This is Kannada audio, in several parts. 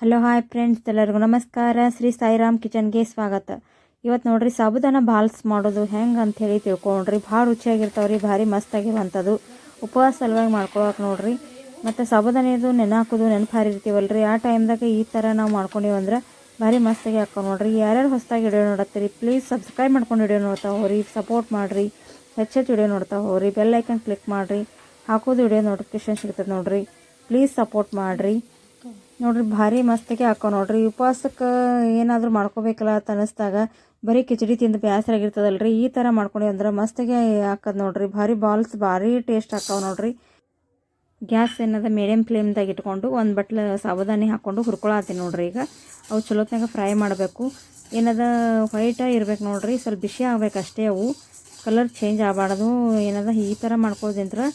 ಹಲೋ, ಹಾಯ್ ಫ್ರೆಂಡ್ಸ್, ಎಲ್ಲರಿಗೂ ನಮಸ್ಕಾರ. ಶ್ರೀ ಸಾಯಿರಾಮ್ ಕಿಚನ್ಗೆ ಸ್ವಾಗತ. ಇವತ್ತು ನೋಡ್ರಿ, ಸಾಬುದಾನ ಬಾಲ್ಸ್ ಮಾಡೋದು ಹೆಂಗೆ ಅಂಥೇಳಿ ತಿಳ್ಕೊಂಡ್ರಿ. ಭಾಳ ರುಚಿಯಾಗಿರ್ತಾವ್ರಿ, ಭಾರಿ ಮಸ್ತಾಗಿರುವಂಥದ್ದು. ಉಪವಾಸ ಸಲುವಾಗಿ ಮಾಡ್ಕೊಳಕ್ಕೆ ನೋಡ್ರಿ. ಮತ್ತು ಸಾಬುದಾನಿದು ನೆನೆ ಹಾಕೋದು ನೆನಪು ಹಾರಿರ್ತೀವಲ್ಲ ರೀ ಆ ಟೈಮ್ದಾಗ ಈ ಥರ ನಾವು ಮಾಡ್ಕೊಂಡಿವಿ ಅಂದ್ರೆ ಭಾರಿ ಮಸ್ತಾಗಿ ಹಾಕೋ ನೋಡ್ರಿ. ಯಾರ್ಯಾರು ಹೊಸದಾಗಿ ವಿಡಿಯೋ ನೋಡತ್ತೀರಿ ಪ್ಲೀಸ್ ಸಬ್ಸ್ಕ್ರೈಬ್ ಮಾಡ್ಕೊಂಡು ವಿಡಿಯೋ ನೋಡ್ತಾ ಹೋಗ್ರಿ. ಸಪೋರ್ಟ್ ಮಾಡಿರಿ. ಹೆಚ್ಚೆಚ್ಚು ವಿಡಿಯೋ ನೋಡ್ತಾ ಹೋಗ್ರಿ. ಬೆಲ್ ಐಕನ್ ಕ್ಲಿಕ್ ಮಾಡಿರಿ. ಹಾಕೋದು ವಿಡಿಯೋ ನೋಟಿಫಿಕೇಶನ್ ಸಿಗ್ತದೆ ನೋಡ್ರಿ. ಪ್ಲೀಸ್ ಸಪೋರ್ಟ್ ಮಾಡಿರಿ. ನೋಡ್ರಿ ಭಾರಿ ಮಸ್ತಾಗಿ ಹಾಕೋ ನೋಡ್ರಿ. ಉಪವಾಸಕ್ಕೆ ಏನಾದರೂ ಮಾಡ್ಕೋಬೇಕಲ್ಲ ಅಂತ ಅನ್ನಿಸ್ದಾಗ ಬರೀ ಕಿಚಡಿ ತಿಂದು ಬೇಸರಾಗಿರ್ತದಲ್ರಿ ಈ ಥರ ಮಾಡ್ಕೊಂಡು ಅಂದ್ರೆ ಮಸ್ತಾಗಿ ಹಾಕೋದು ನೋಡ್ರಿ. ಭಾರಿ ಬಾಲ್ಸ್ ಭಾರಿ ಟೇಸ್ಟ್ ಹಾಕಾವ ನೋಡ್ರಿ. ಗ್ಯಾಸ್ ಏನದ ಮೀಡಿಯಮ್ ಫ್ಲೇಮ್ದಾಗ ಇಟ್ಕೊಂಡು ಒಂದು ಬಟ್ಲ ಸಾಬುದಾನಿ ಹಾಕ್ಕೊಂಡು ಹುರ್ಕೊಳತ್ತೀನಿ ನೋಡ್ರಿ ಈಗ. ಅವು ಚಲೋತ್ನಾಗ ಫ್ರೈ ಮಾಡಬೇಕು. ಏನದ ವೈಟ ಇರ್ಬೇಕು ನೋಡ್ರಿ. ಸ್ವಲ್ಪ ಬಿಸಿ ಆಗ್ಬೇಕು ಅಷ್ಟೇ ಅವು. ಕಲರ್ ಚೇಂಜ್ ಆಗಬಾರ್ದು. ಏನದ ಈ ಥರ ಮಾಡ್ಕೊಳ್ಳೋದಿಂತ್ರ ಆ,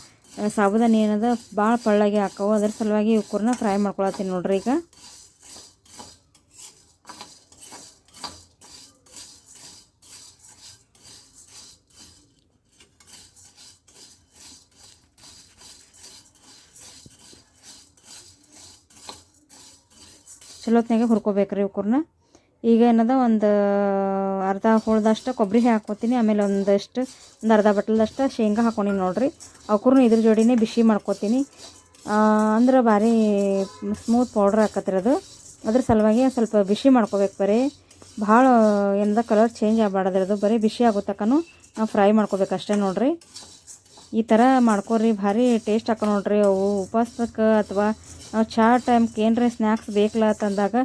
ಸಾಬುದಾನಿ ಏನದ? ಭಾಳ ಪಳ್ಳಗೆ ಹಾಕವು. ಅದ್ರ ಸಲುವಾಗಿ ಇವ್ಕೂರ್ನ ಫ್ರೈ ಮಾಡ್ಕೊಳತ್ತೀನಿ ನೋಡ್ರಿ ಈಗ. ಚಲೋತ್ನಾಗೆ ಹುರ್ಕೋಬೇಕ್ರಿ ಇವ್ಕೂರ್ನ. ಈಗ ಏನದ ಒಂದು, ಅರ್ಧ ಹೋಳ್ದಷ್ಟು ಕೊಬ್ಬರಿ ಹಾಕೋತೀನಿ, ಆಮೇಲೆ ಒಂದಷ್ಟು, ಒಂದು ಅರ್ಧ ಬಟ್ಲದಷ್ಟು ಶೇಂಗಾ ಹಾಕೊಂಡೀನಿ ನೋಡಿರಿ. ಅವಕ್ಕೂರ್ನ ಇದ್ರ ಜೋಡಿನೇ ಬಿಸಿ ಮಾಡ್ಕೋತೀನಿ. ಅಂದ್ರೆ ಭಾರಿ ಸ್ಮೂತ್ ಪೌಡ್ರ್ ಹಾಕತ್ರಿ ಅದು. ಅದ್ರ ಸಲುವಾಗಿ ಸ್ವಲ್ಪ ಬಿಸಿ ಮಾಡ್ಕೋಬೇಕು ಬರೀ. ಭಾಳ ಏನದ ಕಲರ್ ಚೇಂಜ್ ಆಗಬಾರ್ದ್ರಿ ಅದು. ಬರೀ ಬಿಸಿ ಆಗೋ ನಾವು ಫ್ರೈ ಮಾಡ್ಕೋಬೇಕು ಅಷ್ಟೇ ನೋಡಿರಿ. ಈ ಥರ ಮಾಡ್ಕೊರಿ, ಭಾರಿ ಟೇಸ್ಟ್ ಹಾಕೋ ನೋಡ್ರಿ ಅವು. ಉಪವಾಸಕ್ಕೆ ಅಥವಾ ನಾವು ಚಹಾ ಟೈಮ್ಗೆ ಏನರ ಸ್ನ್ಯಾಕ್ಸ್ ಬೇಕಲ್ಲ ಅಂತಂದಾಗ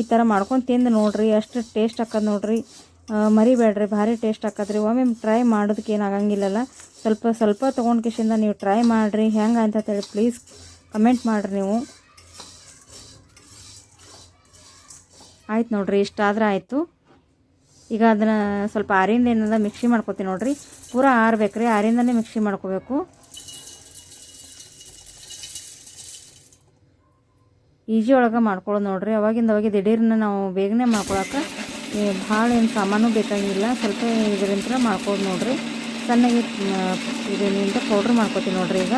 ಈ ಥರ ಮಾಡ್ಕೊಂಡು ತಿಂದು ನೋಡಿರಿ, ಅಷ್ಟು ಟೇಸ್ಟ್ ಹಾಕೋದು ನೋಡಿರಿ. ಮರಿಬೇಡ್ರಿ, ಭಾರಿ ಟೇಸ್ಟ್ ಹಾಕದ್ರಿ. ಒಮ್ಮೆ ಟ್ರೈ ಮಾಡೋದಕ್ಕೆ ಏನಾಗಂಗಿಲ್ಲಲ್ಲ ಸ್ವಲ್ಪ ಸ್ವಲ್ಪ ತೊಗೊಂಡು ಕಿಶಿಂದ ನೀವು ಟ್ರೈ ಮಾಡಿರಿ. ಹೆಂಗೆ ಅಂತ ಹೇಳಿ ಪ್ಲೀಸ್ ಕಮೆಂಟ್ ಮಾಡಿರಿ ನೀವು. ಆಯ್ತು ನೋಡ್ರಿ ಇಷ್ಟಾದ್ರೆ ಆಯಿತು. ಈಗ ಅದನ್ನು ಸ್ವಲ್ಪ ಆರಿಂದ ಏನದ ಮಿಕ್ಸಿ ಮಾಡ್ಕೊತೀನಿ ನೋಡ್ರಿ. ಪೂರ ಆರ್ಬೇಕು ರೀ ಆರಿಂದನೇ ಮಿಕ್ಸಿ ಮಾಡ್ಕೋಬೇಕು. ಈಜಿ ಒಳಗೆ ಮಾಡ್ಕೊಳ್ಳೋದು ನೋಡ್ರಿ. ಅವಾಗಿಂದ ಅವಾಗ ದಿಢೀರ್ನ ನಾವು ಬೇಗನೆ ಮಾಡ್ಕೊಳಕ್ಕೆ ಭಾಳ ಏನು ಸಾಮಾನು ಬೇಕಾಗಿಲ್ಲ. ಸ್ವಲ್ಪ ಇದರಿಂದ ಮಾಡ್ಕೊಳ್ಳೋದು ನೋಡ್ರಿ. ಸಣ್ಣಗೆ ಇದರಿಂದ ಪೌಡ್ರ್ ಮಾಡ್ಕೊತೀವಿ ನೋಡ್ರಿ ಈಗ.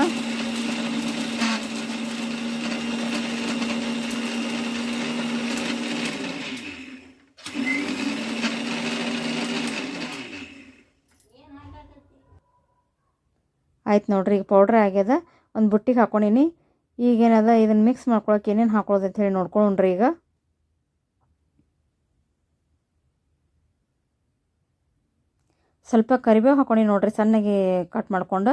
ಆಯ್ತು ನೋಡ್ರಿ, ಈಗ ಪೌಡ್ರ್ ಆಗ್ಯದ. ಒಂದು ಬುಟ್ಟಿಗೆ ಹಾಕೊಂಡೀನಿ. ಈಗೇನದ ಇದನ್ನು ಮಿಕ್ಸ್ ಮಾಡ್ಕೊಳಕ್ಕೆ ಏನೇನು ಹಾಕೊಳ್ಳೋದು ಹೇಳಿ ನೋಡ್ಕೊಂಡ್ರಿ ಈಗ. ಸ್ವಲ್ಪ ಕರಿಬೇವು ಹಾಕೊಂಡು ನೋಡ್ರಿ ಸಣ್ಣಗೆ ಕಟ್ ಮಾಡ್ಕೊಂಡು.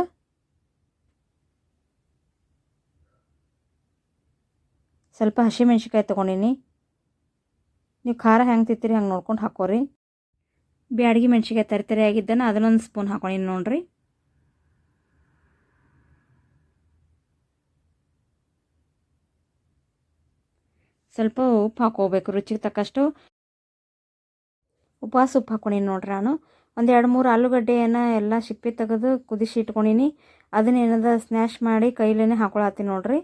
ಸ್ವಲ್ಪ ಹಸಿಮೆಣ್ಸಿಕಾಯಿ ತೊಗೊಂಡಿನಿ. ನೀವು ಖಾರ ಹೆಂಗೆ ತಿತ್ತೀರಿ ಹಂಗೆ ನೋಡ್ಕೊಂಡು ಹಾಕೋರಿ. ಬ್ಯಾಡಗಿ ಮೆಣ್ಸಿಕಾಯಿ ತರಿ ತರಿ ಆಗಿದ್ದನ ಅದನ್ನೊಂದು ಸ್ಪೂನ್ ಹಾಕೊಂಡಿನಿ ನೋಡ್ರಿ. ಸ್ವಲ್ಪ ಉಪ್ಪು ಹಾಕೋಬೇಕು. ರುಚಿಗೆ ತಕ್ಕಷ್ಟು ಉಪವಾಸ ಉಪ್ಪು ಹಾಕೊಂಡೀನಿ ನೋಡ್ರಿ ನಾನು. ಒಂದು ಎರಡು ಮೂರು ಆಲೂಗಡ್ಡೆಯನ್ನು ಎಲ್ಲ ಸಿಪ್ಪೆ ತೆಗೆದು ಕುದಿಸಿ ಇಟ್ಕೊಂಡೀನಿ. ಅದನ್ನ ಏನಾದ ಸ್ನ್ಯಾಶ್ ಮಾಡಿ ಕೈಲೇ ಹಾಕೊಳತ್ತೀನಿ ನೋಡ್ರಿ.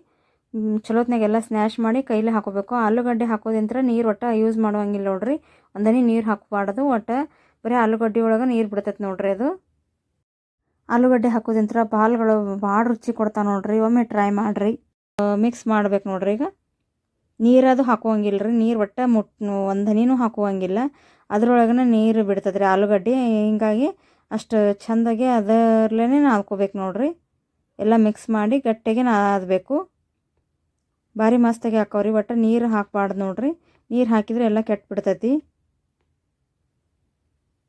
ಚಲೋತ್ನಾಗೆಲ್ಲ ಸ್ನ್ಯಾಶ್ ಮಾಡಿ ಕೈಲೇ ಹಾಕೋಬೇಕು. ಆಲೂಗಡ್ಡೆ ಹಾಕೋದಿಂತ್ರ ನೀರು ಒಟ್ಟು ಯೂಸ್ ಮಾಡುವಂಗಿಲ್ಲ ನೋಡ್ರಿ. ಒಂದನೇ ನೀರು ಹಾಕಬಾರ್ದು. ಒಟ್ಟು ಬರೀ ಆಲೂಗಡ್ಡೆ ಒಳಗೆ ನೀರು ಬಿಡ್ತೈತೆ ನೋಡ್ರಿ ಅದು. ಆಲೂಗಡ್ಡೆ ಹಾಕೋದಿಂತ್ರ ಬಾಲ್ಗಳು ಭಾಳ ರುಚಿ ಕೊಡ್ತಾವೆ ನೋಡ್ರಿ. ಒಮ್ಮೆ ಟ್ರೈ ಮಾಡಿರಿ. ಮಿಕ್ಸ್ ಮಾಡ್ಬೇಕು ನೋಡ್ರಿ ಈಗ. ನೀರದು ಹಾಕುವಂಗಿಲ್ಲ ರೀ. ನೀರು ಒಟ್ಟು ಮುಟ್ ಒಂದು ಹಾಕುವಂಗಿಲ್ಲ. ಅದ್ರೊಳಗನೆ ನೀರು ಬಿಡ್ತದೆ ರೀ ಆಲೂಗಡ್ಡೆ. ಹಿಂಗಾಗಿ ಅಷ್ಟು ಚೆಂದಾಗಿ ಅದರಲ್ಲೇ ನಾದ್ಕೋಬೇಕು ನೋಡಿರಿ. ಎಲ್ಲ ಮಿಕ್ಸ್ ಮಾಡಿ ಗಟ್ಟಿಗೆ ನಾದಬೇಕು. ಭಾರಿ ಮಸ್ತಾಗಿ ಹಾಕವ್ರಿ. ಒಟ್ಟು ನೀರು ಹಾಕಬಾರ್ದು ನೋಡಿರಿ. ನೀರು ಹಾಕಿದ್ರೆ ಎಲ್ಲ ಕೆಟ್ಟು ಬಿಡ್ತೈತಿ.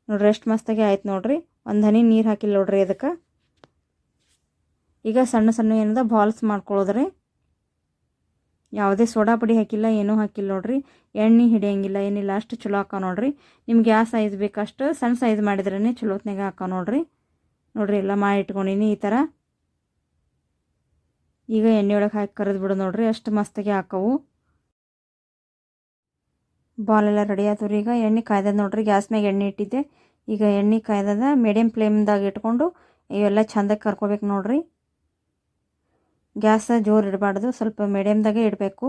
ನೋಡಿರಿ ಎಷ್ಟು ಮಸ್ತಾಗಿ ಆಯ್ತು ನೋಡ್ರಿ. ಒಂದು ಹನಿ ನೀರು ಹಾಕಿಲ್ಲ ನೋಡ್ರಿ ಅದಕ್ಕೆ ಈಗ ಸಣ್ಣ ಸಣ್ಣ ಏನದ ಬಾಲ್ಸ್ ಮಾಡ್ಕೊಳ್ಳೋದ್ರಿ ಯಾವುದೇ ಸೋಡಾ ಪುಡಿ ಹಾಕಿಲ್ಲ, ಏನೂ ಹಾಕಿಲ್ಲ ನೋಡ್ರಿ. ಎಣ್ಣೆ ಹಿಡಿಯಂಗಿಲ್ಲ, ಏನಿಲ್ಲ, ಅಷ್ಟು ಚಲೋ ಹಾಕೋ ನೋಡ್ರಿ. ನಿಮ್ಗೆ ಯಾವ ಸೈಜ್ ಬೇಕಷ್ಟು ಸಣ್ಣ ಸೈಜ್ ಮಾಡಿದ್ರೇ ಚಲೋತ್ನಾಗ ಹಾಕೋ ನೋಡ್ರಿ. ನೋಡ್ರಿ ಎಲ್ಲ ಮಾಡಿ ಇಟ್ಕೊಂಡಿನಿ ಈ ಥರ ಈಗ ಎಣ್ಣೆ ಒಳಗೆ ಹಾಕಿ ಕರೆದು ಬಿಡು ನೋಡ್ರಿ, ಅಷ್ಟು ಮಸ್ತಾಗಿ ಹಾಕವು. ಎಲ್ಲ ರೆಡಿ ಆಯ್ತು ರೀ ಈಗ. ಎಣ್ಣೆ ಕಾಯ್ದದ ನೋಡ್ರಿ ಗ್ಯಾಸ್ ಎಣ್ಣೆ ಇಟ್ಟಿದ್ದೆ. ಈಗ ಎಣ್ಣೆ ಕಾಯ್ದದ ಮೀಡಿಯಮ್ ಫ್ಲೇಮ್ದಾಗ ಇಟ್ಕೊಂಡು ಇವೆಲ್ಲ ಚಂದಕ್ಕೆ ಕರ್ಕೋಬೇಕು ನೋಡ್ರಿ. ಗ್ಯಾಸ ಜೋರು ಇಡಬಾರ್ದು, ಸ್ವಲ್ಪ ಮೀಡಿಯಮ್ದಾಗೆ ಇಡಬೇಕು.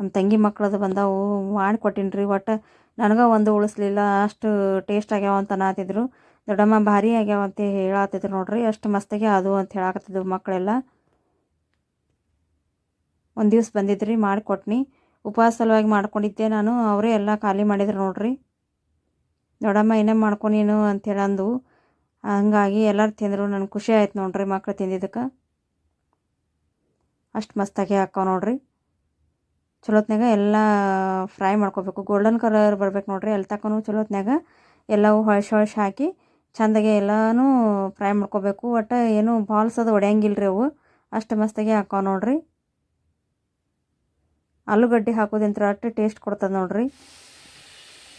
ನಮ್ಮ ತಂಗಿ ಮಕ್ಳದು ಬಂದವು ಮಾಡಿಕೊಟ್ಟಿನಿ ರೀ ಒಟ್ಟು ನನಗೆ ಒಂದು ಉಳಿಸ್ಲಿಲ್ಲ, ಅಷ್ಟು ಟೇಸ್ಟ್ ಆಗ್ಯಾವ ಅಂತ ಅನ್ನತಿದ್ರು ದೊಡ್ಡಮ್ಮ ಭಾರಿ ಆಗ್ಯಾವ ಅಂತ ಹೇಳತ್ತಿದ್ರು ನೋಡ್ರಿ, ಅಷ್ಟು ಮಸ್ತಾಗಿ ಅದು ಅಂತ ಹೇಳಾಕತ್ತಿದ್ರು ಮಕ್ಕಳೆಲ್ಲ. ಒಂದು ದಿವ್ಸ ಬಂದಿದ್ರಿ ಮಾಡಿಕೊಟ್ನಿ ಉಪವಾಸ ಸಲುವಾಗಿ ಮಾಡ್ಕೊಂಡಿದ್ದೆ ನಾನು, ಅವರೇ ಎಲ್ಲ ಖಾಲಿ ಮಾಡಿದ್ರು ನೋಡ್ರಿ. ದೊಡ್ಡಮ್ಮ ಏನೇ ಮಾಡ್ಕೊನೇನು ಅಂತ ಹೇಳಂದು. ಹಂಗಾಗಿ ಎಲ್ಲರೂ ತಿಂದರು, ನನಗೆ ಖುಷಿ ಆಯ್ತು ನೋಡ್ರಿ ಮಕ್ಳು ತಿಂದಿದ್ದಕ್ಕೆ. ಅಷ್ಟು ಮಸ್ತಾಗಿ ಹಾಕೋ ನೋಡ್ರಿ. ಚಲೋತ್ನಾಗ ಎಲ್ಲ ಫ್ರೈ ಮಾಡ್ಕೋಬೇಕು. ಗೋಲ್ಡನ್ ಕಲರ್ ಬರ್ಬೇಕು ನೋಡ್ರಿ ಎಲ್ಲಿ ತಕ್ಕೂ ಚಲೋತ್ನಾಗ ಎಲ್ಲವೂ ಹೊಳ್ಸಿ ಹೊಳ್ಸಿ ಹಾಕಿ ಚಂದಾಗೆ ಎಲ್ಲನೂ ಫ್ರೈ ಮಾಡ್ಕೋಬೇಕು. ಒಟ್ಟು ಏನು ಬಾಲ್ಸ್ ಅದು ರೀ ಅವು. ಅಷ್ಟು ಮಸ್ತಾಗಿ ಹಾಕೋ ನೋಡ್ರಿ. ಆಲೂಗಡ್ಡೆ ಹಾಕೋದಿಂತ ಅಷ್ಟು ಟೇಸ್ಟ್ ಕೊಡ್ತದೆ ನೋಡ್ರಿ.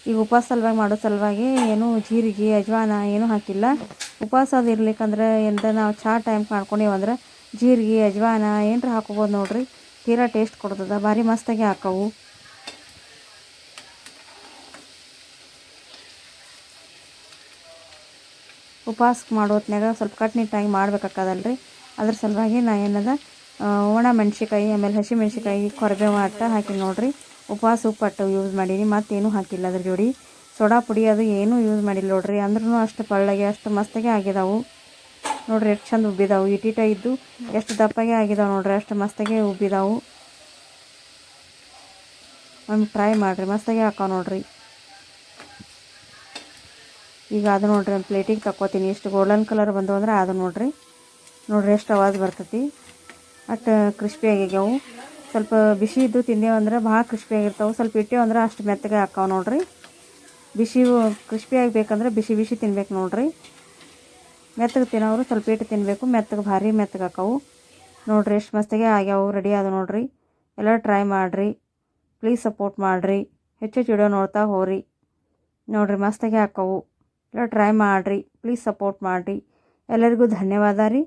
ಈಗ ಉಪವಾಸ ಸಲುವಾಗಿ ಮಾಡೋ ಸಲುವಾಗಿ ಏನು ಜೀರಿಗೆ, ಅಜ್ವಾನ ಏನೂ ಹಾಕಿಲ್ಲ. ಉಪವಾಸ ಅದು ಇರ್ಲಿಕ್ಕಂದ್ರೆ ಎಂತ ನಾವು ಚಾ ಟೈಮ್ ಮಾಡ್ಕೊಂಡೀವಂದ್ರೆ ಜೀರಿಗೆ, ಅಜ್ವಾನ ಏನರ ಹಾಕೋಬೋದು ನೋಡ್ರಿ. ತೀರಾ ಟೇಸ್ಟ್ ಕೊಡ್ತದ, ಭಾರಿ ಮಸ್ತಾಗಿ ಹಾಕವು. ಉಪವಾಸ ಮಾಡೋ ಹೊತ್ನ್ಯಾಗ ಸ್ವಲ್ಪ ಕಟ್ನಿಟ್ಟಾಗಿ ಮಾಡ್ಬೇಕಾಗದಲ್ರಿ. ಅದ್ರ ಸಲುವಾಗಿ ನಾ ಏನದ ಒಣ ಮೆಣ್ಸಿಕಾಯಿ ಆಮೇಲೆ ಹಸಿ ಮೆಣ್ಸಿಕಾಯಿ ಕೊರಬೇವು ಅಟ್ಟ ಹಾಕಿ ನೋಡ್ರಿ. ಉಪವಾಸ ಉಪ್ಪಟ್ಟು ಯೂಸ್ ಮಾಡೀನಿ, ಮತ್ತೇನು ಹಾಕಿಲ್ಲ ಅದ್ರ ಜೋಡಿ. ಸೋಡಾ ಪುಡಿ ಅದು ಏನೂ ಯೂಸ್ ಮಾಡಿಲ್ಲ ನೋಡ್ರಿ ಅಂದ್ರೂ ಅಷ್ಟು ಪಳ್ಳಗೆ, ಅಷ್ಟು ಮಸ್ತಾಗೆ ಆಗಿದಾವು. ನೋಡ್ರಿ ಎಷ್ಟು ಚಂದ ಉಬ್ಬಿದಾವು. ಇಟೀಟ ಇದ್ದು ಎಷ್ಟು ದಪ್ಪಾಗೆ ಆಗಿದಾವೆ ನೋಡ್ರಿ, ಅಷ್ಟು ಮಸ್ತಾಗೆ ಉಬ್ಬಿದಾವು. ಒಂದು ಟ್ರೈ ಮಾಡಿರಿ, ಮಸ್ತಾಗೆ ಹಾಕೋ ನೋಡ್ರಿ. ಈಗ ಅದು ನೋಡ್ರಿ, ಒಂದು ಪ್ಲೇಟಿಗೆ ತಕ್ಕೋತೀನಿ. ಎಷ್ಟು ಗೋಲ್ಡನ್ ಕಲರ್ ಬಂದು ಅಂದ್ರೆ ಅದು ನೋಡ್ರಿ. ನೋಡ್ರಿ ಎಷ್ಟು ಅವಾಜ್ ಬರ್ತೈತಿ. ಅಷ್ಟು ಕ್ರಿಸ್ಪಿ ಆಗ್ಯಾವು ಸ್ವಲ್ಪ ಬಿಸಿ ಇದ್ದು ತಿಂದೇವು ಅಂದ್ರೆ ಭಾಳ ಕ್ರಿಸ್ಪಿ ಆಗಿರ್ತಾವೆ. ಸ್ವಲ್ಪ ಇಟ್ಟೇವು ಅಂದ್ರೆ ಅಷ್ಟು ಮೆತ್ತಗೆ ಹಾಕಾವೆ ನೋಡ್ರಿ. ಬಿಸಿ ಕ್ರಿಸ್ಪಿ ಬೇಕಂದ್ರೆ ಬಿಸಿ ಬಿಸಿ ತಿನ್ಬೇಕು ನೋಡ್ರಿ. ಮೆತ್ತಗೆ ತಿನ್ನೋರು ಸ್ವಲ್ಪ ಇಟ್ಟು ತಿನ್ನಬೇಕು ಮೆತ್ತಗೆ ಭಾರಿ ಮೆತ್ತಗೆ ಹಾಕಾವು. ನೋಡ್ರಿ ಎಷ್ಟು ಮಸ್ತಿಗೆ ಆಗ್ಯಾವು ರೆಡಿ ಆದವು ನೋಡ್ರಿ. ಎಲ್ಲ ಟ್ರೈ ಮಾಡಿರಿ. ಪ್ಲೀಸ್ ಸಪೋರ್ಟ್ ಮಾಡಿರಿ. ಹೆಚ್ಚು ಹೆಚ್ಚು ವಿಡಿಯೋ ನೋಡ್ತಾ ಹೋರಿ ನೋಡ್ರಿ ಮಸ್ತಾಗೆ ಹಾಕವು. ಎಲ್ಲ ಟ್ರೈ ಮಾಡಿರಿ. ಪ್ಲೀಸ್ ಸಪೋರ್ಟ್ ಮಾಡಿರಿ. ಎಲ್ಲರಿಗೂ ಧನ್ಯವಾದ ರೀ.